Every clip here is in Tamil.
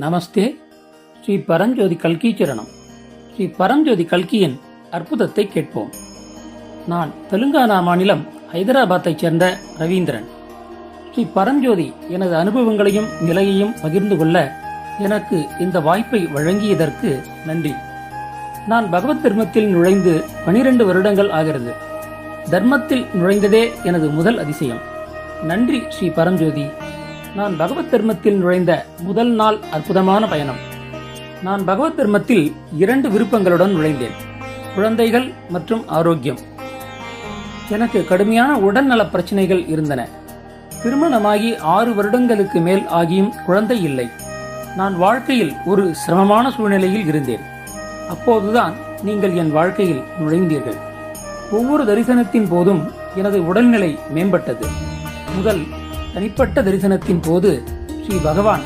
நமஸ்தே. ஸ்ரீ பரஞ்சோதி கல்கி சரணம். ஸ்ரீ பரஞ்சோதி கல்கியின் அற்புதத்தை கேட்போம். நான் தெலுங்கானா மாநிலம் ஹைதராபாத்தைச் சேர்ந்த ரவீந்திரன். ஸ்ரீ பரஞ்சோதி எனது அனுபவங்களையும் நிலையையும் பகிர்ந்து கொள்ள எனக்கு இந்த வாய்ப்பை வழங்கியதற்கு நன்றி. நான் பகவத் தர்மத்தில் நுழைந்து பனிரெண்டு வருடங்கள் ஆகிறது. தர்மத்தில் நுழைந்ததே எனது முதல் அதிசயம். நன்றி ஸ்ரீ பரஞ்சோதி. நான் பகவத் தர்மத்தில் நுழைந்த முதல் நாள் அற்புதமான பயணம். நான் பகவத் தர்மத்தில் இரண்டு விருப்பங்களுடன் நுழைந்தேன். குழந்தைகள் மற்றும் ஆரோக்கியம். எனக்கு கடுமையான உடல்நல பிரச்சனைகள் இருந்தன. திருமணமாகி ஆறு வருடங்களுக்கு மேல் ஆகியும் குழந்தை இல்லை. நான் வாழ்க்கையில் ஒரு சிரமமான சூழ்நிலையில் இருந்தேன். அப்போதுதான் நீங்கள் என் வாழ்க்கையில் நுழைந்தீர்கள். ஒவ்வொரு தரிசனத்தின் போதும் எனது உடல்நிலை மேம்பட்டது. முதல் தனிப்பட்ட தரிசனத்தின் போது ஸ்ரீ பகவான்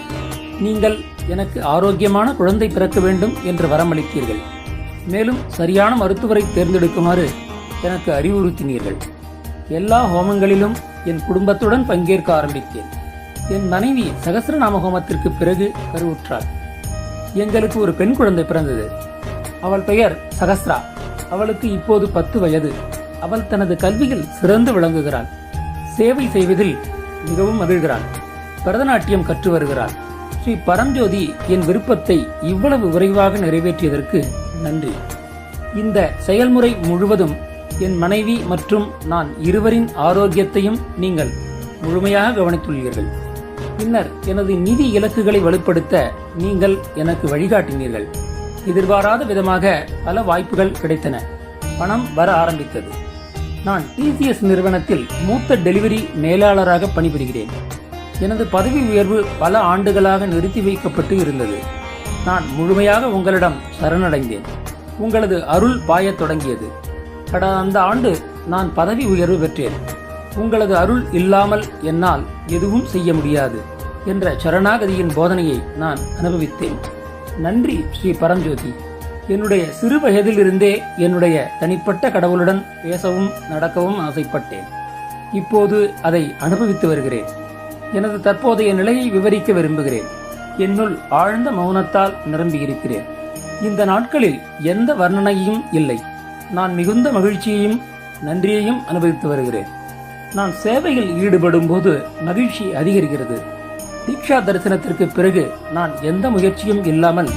நீங்கள் எனக்கு ஆரோக்கியமான குழந்தை பிறக்க வேண்டும் என்று வரமளித்தீர்கள். மேலும் சரியான மருத்துவரை தேர்ந்தெடுக்குமாறு எனக்கு அறிவுறுத்தினீர்கள். எல்லா ஹோமங்களிலும் என் குடும்பத்துடன் பங்கேற்க ஆரம்பித்தேன். என் மனைவி சகசிரநாம ஹோமத்திற்கு பிறகு கருவுற்றாள். எங்களுக்கு ஒரு பெண் குழந்தை பிறந்தது. அவள் பெயர் சகஸ்ரா. அவளுக்கு இப்போது பத்து வயது. அவள் தனது கல்வியில் சிறந்து விளங்குகிறாள். சேவை செய்வதில் மிகவும் மகிழ்கிறாள் பரதநாட்டியம் கற்று வருகிறாள் ஸ்ரீ பரஞ்சோதி என் விருப்பத்தை இவ்வளவு விரைவாக நிறைவேற்றியதற்கு நன்றி. இந்த செயல்முறை முழுவதும் என் மனைவி மற்றும் நான் இருவரின் ஆரோக்கியத்தையும் நீங்கள் முழுமையாக கவனித்துள்ளீர்கள். பின்னர் எனது நிதி இலக்குகளை வலுப்படுத்த நீங்கள் எனக்கு வழிகாட்டினீர்கள். எதிர்பாராத விதமாக பல வாய்ப்புகள் கிடைத்தன. பணம் வர ஆரம்பித்தது. நான் டிசிஎஸ் நிறுவனத்தில் மூத்த டெலிவரி மேலாளராக பணிபுரிகிறேன். எனது பதவி உயர்வு பல ஆண்டுகளாக நிறுத்தி வைக்கப்பட்டு இருந்தது. நான் முழுமையாக உங்களிடம் சரணடைந்தேன். உங்களது அருள் பாயத் தொடங்கியது. கடந்த ஆண்டு நான் பதவி உயர்வு பெற்றேன். உங்களது அருள் இல்லாமல் என்னால் எதுவும் செய்ய முடியாது என்ற சரணாகதியின் போதனையை நான் அனுபவித்தேன். நன்றி ஸ்ரீ பரஞ்சோதி என்னுடைய சிறு வயதிலிருந்தே என்னுடைய தனிப்பட்ட கடவுளுடன் பேசவும் நடக்கவும் ஆசைப்பட்டேன். இப்போது அதை அனுபவித்து வருகிறேன். எனது தற்போதைய நிலையை விவரிக்க விரும்புகிறேன். என்னுள் ஆழ்ந்த மௌனத்தால் நிரம்பியிருக்கிறேன். இந்த நாட்களில் எந்த வர்ணனையும் இல்லை. நான் மிகுந்த மகிழ்ச்சியையும் நன்றியையும் அனுபவித்து வருகிறேன். நான் சேவையில் ஈடுபடும் போது மகிழ்ச்சி அதிகரிக்கிறது. தீக்ஷா தரிசனத்திற்கு பிறகு நான் எந்த முயற்சியும் இல்லாமல்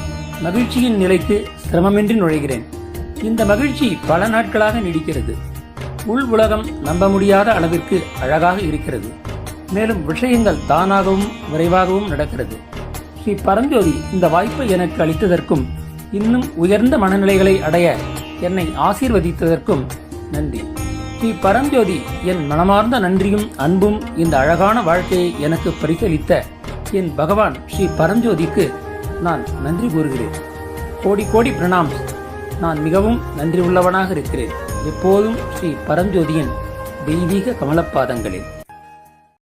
மகிழ்ச்சியின் நிலைக்கு சிரமமின்றி நுழைகிறேன். இந்த மகிழ்ச்சி பல நாட்களாக நீடிக்கிறது. உள் உலகம் நம்ப முடியாத அளவிற்கு அழகாக இருக்கிறது. மேலும் விஷயங்கள் தானாகவும் விரைவாகவும் நடக்கிறது. ஸ்ரீ பரஞ்சோதி இந்த வாய்ப்பை எனக்கு அளித்ததற்கும் இன்னும் உயர்ந்த மனநிலைகளை அடைய என்னை ஆசீர்வதித்ததற்கும் நன்றி. ஸ்ரீ பரஞ்சோதி என் மனமார்ந்த நன்றியும் அன்பும் இந்த அழகான வாழ்க்கையை எனக்கு பரிசளித்த என் பகவான் ஸ்ரீ பரஞ்சோதிக்கு நான் நன்றி கூறுகிறேன். கோடி கோடி பிரணாம்ஸ் நான் மிகவும் நன்றி உள்ளவனாக இருக்கிறேன். எப்போதும் ஸ்ரீ பரஞ்சோதியின் தெய்வீக கமலப்பாதங்களில்